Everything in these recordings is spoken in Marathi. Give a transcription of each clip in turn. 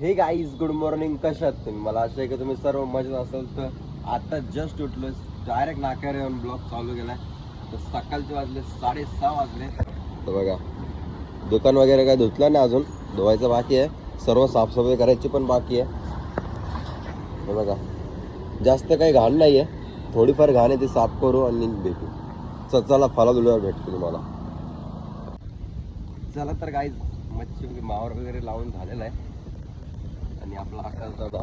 हे गाईज गुड मॉर्निंग कशात तुम्ही? मला असं आहे की तुम्ही सर्व मजेत असाल. तर आता जस्ट उठलो डायरेक्ट नाक्यावर येऊन ब्लॉग चालू केलाय. तर सकाळचे वाजले साडेसहा वाजले. तर बघा दुकान वगैरे काय धुतलं नाही अजून? धुवायचं बाकी आहे. सर्व साफसफाई करायची पण बाकी आहे. हे बघा जास्त काही घाण नाही आहे थोडीफार घाण आहे ती साफ करू आणि भेटू. च- चला फला दुल्यावर भेटतो तुम्हाला. चला तर काही मच्छी मावर वगैरे लावून झालेला आहे. आणि आपला आकाश दादा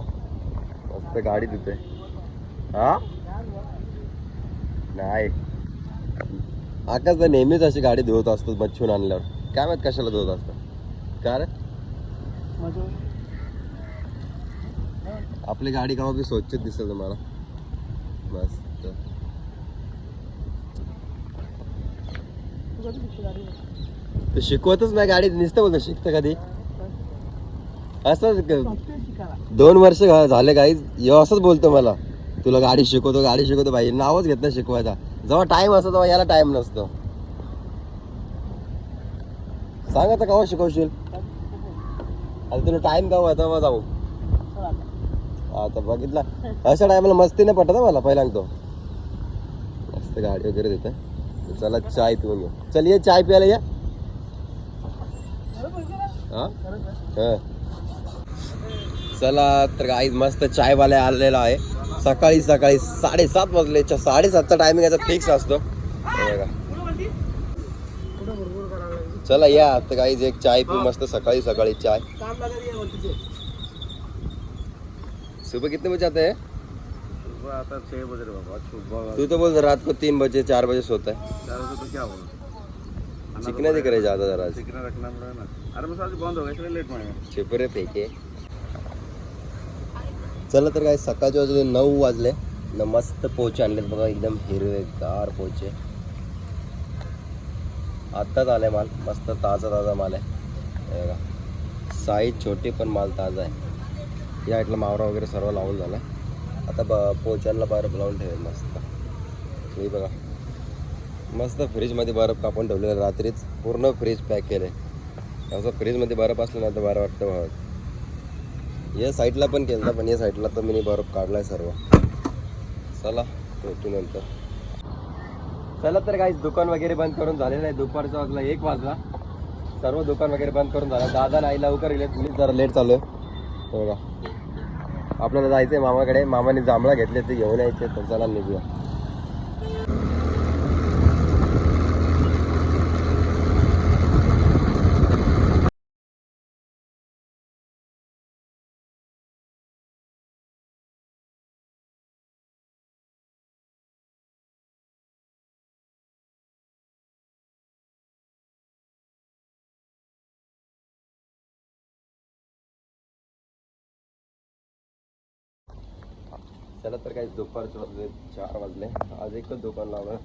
मस्त गाडी देते हा? नाही. आकाश तर नेहमीच अशी गाडी धुवत असतो मच्छून आणल्यावर. काय माहीत कशाला धुवत असतं का रे? आपली गाडी का बी स्वच्छ दिसत तुम्हाला. मस्त. ते शिकवतच नाही गाडी. दिसतं बोलतो शिकतं कधी? असंच दोन वर्ष घा- झाले काही असंच बोलतो मला. तुला गाडी शिकवतो गाडी शिकवतो भाई. नावच घेत नाही शिकवायचा. जेव्हा टाइम असतो तेव्हा याला टाइम नसतो. सांग आता केव्हा शिकवशील? आता तुला टाइम केव्हा आहे तेव्हा जाऊ. आता. बघितला. अशा टायमाला मस्ती नाही पटत हं मला पहिल्यांदा तो. मस्त गाडी वगैरे देते चला चाय पिऊन घेऊ चल ये चाय प्यायला या. हा? हा. चला तर काही मस्त चायवाला आलेला आहे. सकाळी सकाळी साडेसात वाजले च- साडेसातचा टायमिंग याचा फिक्स असतो. हे. चला या. तर काही एक चाय पिऊ मस्त सकाळी सकाळी चाय. सुबह कितने बजे आते हैं? आता बज बाबा तू तो बोल रात को तीन बजे चार बजे सोता है। चार बजे तो क्या होगा चिकने दिख रहे ज्यादा जरा। चिकन रखना ना। अरे बंद हो गया इसलिए लेट फेके। चला तर काय सकाळचे वाजले नऊ वाजले. न मस्त पोचे आणलेत बघा एकदम हिरवे गार पोचे आत्ताच आले माल मस्त ताजा ताजा माल आहे. बघा साईज छोटी पण माल ताजा आहे. या इथला मावरा वगैरे सर्व लावून झाला आता ब पोचांना बर्फ लावून ठेवेल मस्त. हे बघा मस्त फ्रीजमध्ये बर्फ कापून ठेवलेला रात्रीच पूर्ण फ्रीज पॅक केलं आहे असं फ्रीजमध्ये बर्फ असलं ना तर बरं वाटतं या साईडला पण केलं पण या साईडला तर मी बर्फ काढलाय सर्व. चला भेटू नंतर. चला तर काही दुकान वगैरे बंद करून झालेलं आहे. दुपारचा वाजला एक वाजला. सर्व दुकान वगैरे बंद करून झालं. दादा नाही लवकर गेले मी जरा लेट चालू आहे बघा. आपल्याला जायचंय मामाकडे. मामाने जांभळा घेतले ते घेऊन यायचे तर चला निघूया. चला तर काही दुपारचे वाजले चार वाजले. आज एकच दुकान लावलं.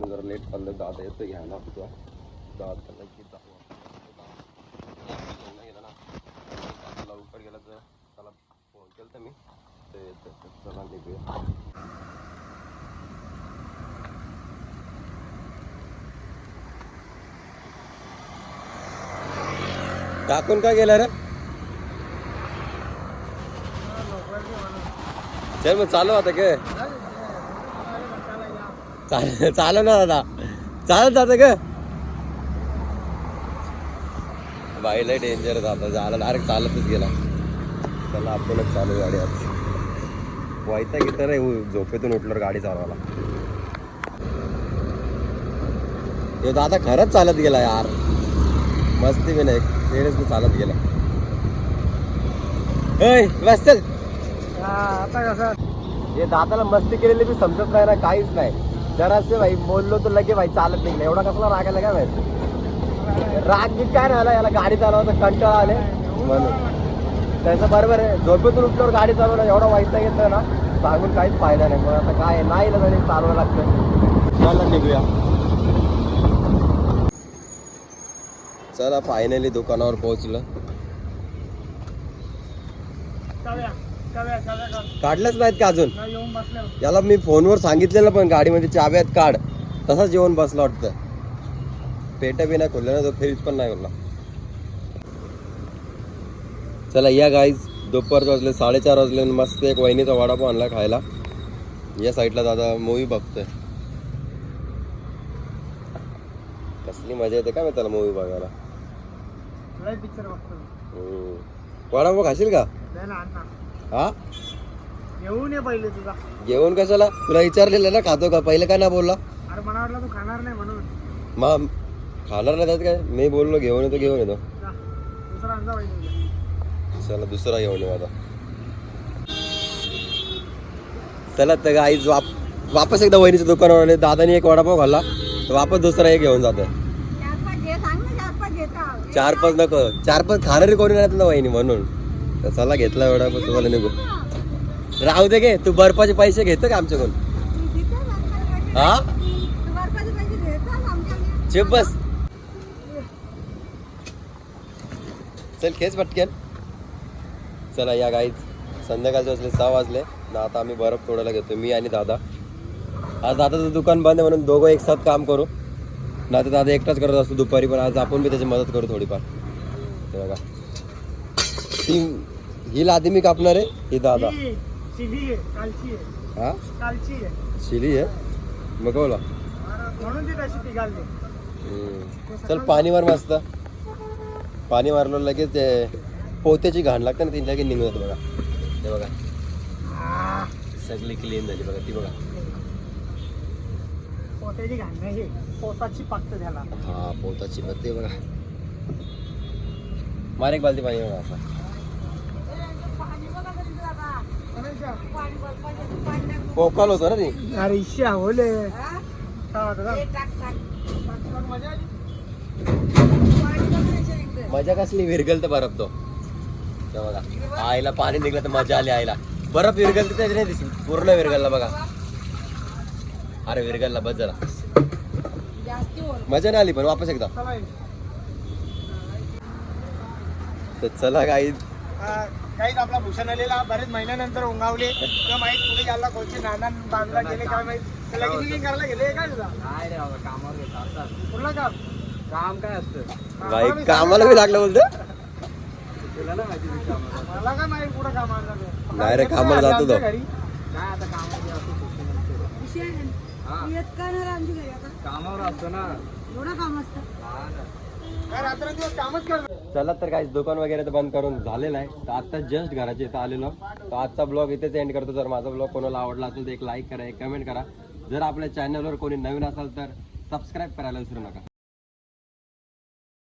मी जरा लेट चाललं दादा येतो घ्यायला. तुझा दादा लगेच जाऊ गेला ना. लवकर गेला तर त्याला फोन केला तर मी. ते चला निघूया. टाकून काय गेला रे? चल मग चालू आता के चाल चालू ना दादा. चालत जातं का बाईला डेंजर जातं झालं डायरेक्ट चालतच गेला. त्याला आपणच चालू गाडी आज वाईता की तर झोपेतून उठल्यावर गाडी चालवायला. हे दादा खरंच चालत गेला यार. मस्ती बी नाही सिरियस चालत गेला. ऐ बस चल. आता कसं? हे दादाला मस्ती केलेली बी समजत नाही ना काहीच नाही. जरासे भाई बोललो तर लगे भाई चालत निघलं एवढा कसला रागायला काय माहिती राग बी काय राहिला याला गाडी चालवायचा कंटाळा आले म्हणून. त्याचं बरोबर आहे. झोपेतून उठल्यावर गाडी चालवणं एवढा वाईट नाही घेतलं ना सांगून काहीच फायदा नाही. मग आता काय नाही झाले चालवायला लागतं. चला निघूया. चला फायनली दुकानावर पोहोचलं. काढलंच नाहीत का अजून? याला मी फोनवर सांगितलेलं पण गाडीमध्ये चाव्यात काढ. तसाच जेवण बसला वाटतं. पेट बी नाही खोललं ना तो फ्रीज पण नाही खोलला. चला या गाईज दुपारचे वाजले साडेचार वाजले मस्त एक वहिनीचा वडापाव आणला खायला. या साईडला दादा मूवी बघतोय. कसली मजा येते काय माहिती त्याला मूवी बघायला. वडापाव खाशील का? हा? घेऊन ये पहिले तुझा जेवण कशाला? तुला विचारलेलं ना खातो का? पहिले का ना बोलला? अरे मला वाटलं तू खाणार नाही म्हणून. मग खाणार नाही त्यात काय? मी बोललो घेऊन येतो घेऊन येतो. जा. दुसरा चला दुसरा घेऊन येऊ आता. चला तर आईच वाप वापस एकदा वहिनीच्या दुकानावर आले. दादानी एक वडापाव खाल्ला. तर वापस दुसरा एक घेऊन जाते. चार पाच घे सांग ना चार पाच घेता. चार पाच नको. चार पाच खाणारी कोणी नाही ना वहिनी म्हणून. तर चला घेतला एवढा मग तुम्हाला निघू. राहू दे गे तू बर्फाचे पैसे घेतो का आमच्याकडून? हा? चिप बस. चल खेच पटकेल चला या गाईच संध्याकाळचे वाजले सहा वाजले. ना आता आम्ही बर्फ तोडायला घेतो मी आणि दादा. आज दादाचं दुकान बंद आहे म्हणून दोघं एक साथ काम करू. ना तर दादा एकटाच करत असतो दुपारी पण आज आपण बी त्याची मदत करू थोडीफार. ते बघा. ती ही लादी मी कापणार आहे. ही दादा. ही? हा शिली आहे? मग बोला. चल पाणी मार मस्त. पाणी मारलं लगेच ते पोत्याची घाण लागते ना ती लगेच निघून जाते बघा. ते बघा. सगळी क्लीन झाली बघा ती बघा. पोत्याची घाण नाही हे पोताची पाकत हा पोताची पत्ते बघा. मार एक बालदी पाणी बघा. असं पोकाल होतो ना ती. अरे इशी आवले मजा कसली विरगल तर बरफ तो. ते बघा आईला पाणी निघलं तर मजा आली आईला. बरफ विरगल तर त्याची नाही दिसली पूर्ण विरगलला बघा. अरे विरगलला बस जरा. मजा नाही आली पण वापस एकदा. तर चला काही काहीच आपला भूषण आलेला बरेच महिन्यानंतर उंगावले. तर माहीत कुठे गेला कोणचे नाना बांधला गेले काय माहीत? त्याला किती किती करायला गेले काय तुझा नाही रे बाबा कामावर घेतात कुठला काम? काम काय असतं? बाई कामाला बी लागलं बोलतो तुला ना माहिती मला काय माहीत कुठं काम आणलं नाही रे, कामाला जातो तो. काय आता असतो. हा. कामावर असतो ना. एवढं काम असतं. चला तर काहीच दुकान वगैरे तर बंद करून झालेलं आहे. तर आता जस्ट घराच्या इथं आलेलो. तर आजचा ब्लॉग इथेच एंड करतो. जर माझा ब्लॉग कोणाला आवडला असेल तर एक लाईक करा एक कमेंट करा. जर आपल्या चॅनलवर कोणी नवीन असाल तर सबस्क्राईब करायला विसरू नका.